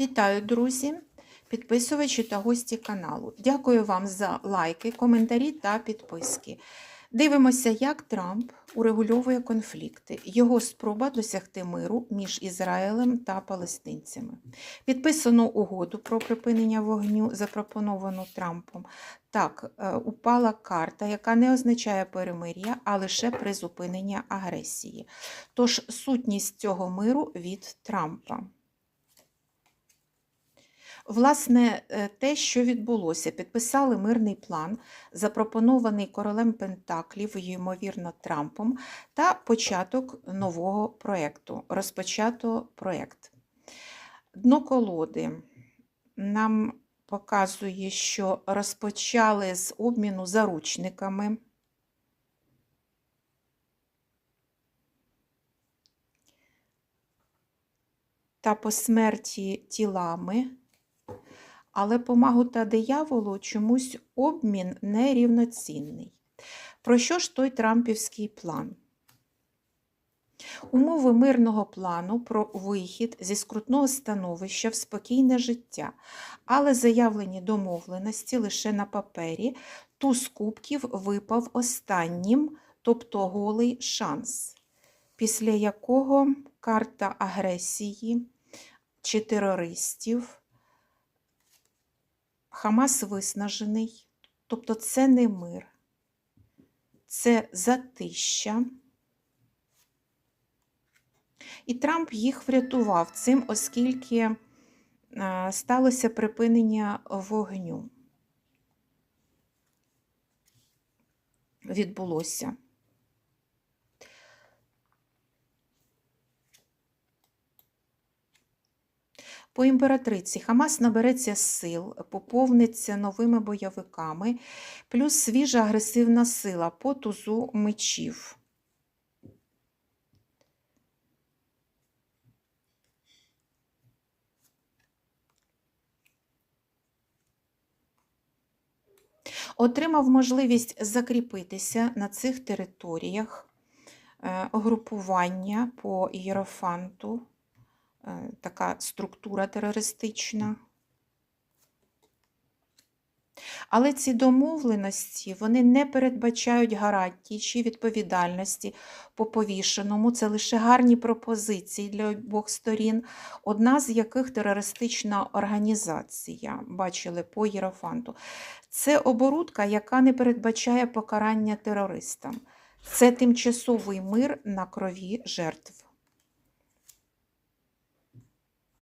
Вітаю, друзі, підписувачі та гості каналу. Дякую вам за лайки, коментарі та підписки. Дивимося, як Трамп урегульовує конфлікти, його спроба досягти миру між Ізраїлем та палестинцями. Підписано угоду про припинення вогню, запропоновану Трампом. Так, е, упала карта, яка не означає перемир'я, а лише призупинення агресії. Тож сутність цього миру від Трампа. Власне, е, те, що відбулося, підписали мирний план, запропонований королем Пентаклів, ймовірно, Трампом, та початок нового проєкту. Розпочато проєкт. Дно колоди нам показує, що розпочали з обміну заручниками. Та по смерті тілами. Але по магу та дияволу чомусь обмін нерівноцінний. Про що ж той Трампівський план? Умови мирного плану про вихід зі скрутного становища в спокійне життя, але заявлені домовленості лише на папері, туз кубків випав останнім, тобто голий шанс, після якого карта агресії чи терористів. Хамас виснажений, тобто це не мир, це затища. І Трамп їх врятував цим, оскільки сталося припинення вогню. Відбулося. По імператриці Хамас набереться сил, поповниться новими бойовиками, плюс свіжа агресивна сила по тузу мечів. Отримав можливість закріпитися на цих територіях, групування по Єрофанту така структура терористична. Але ці домовленості вони не передбачають гарантій чи відповідальності по повішеному. Це лише гарні пропозиції для обох сторін, одна з яких терористична організація, бачили по Єрофанту. Це оборудка, яка не передбачає покарання терористам. Це тимчасовий мир на крові жертв.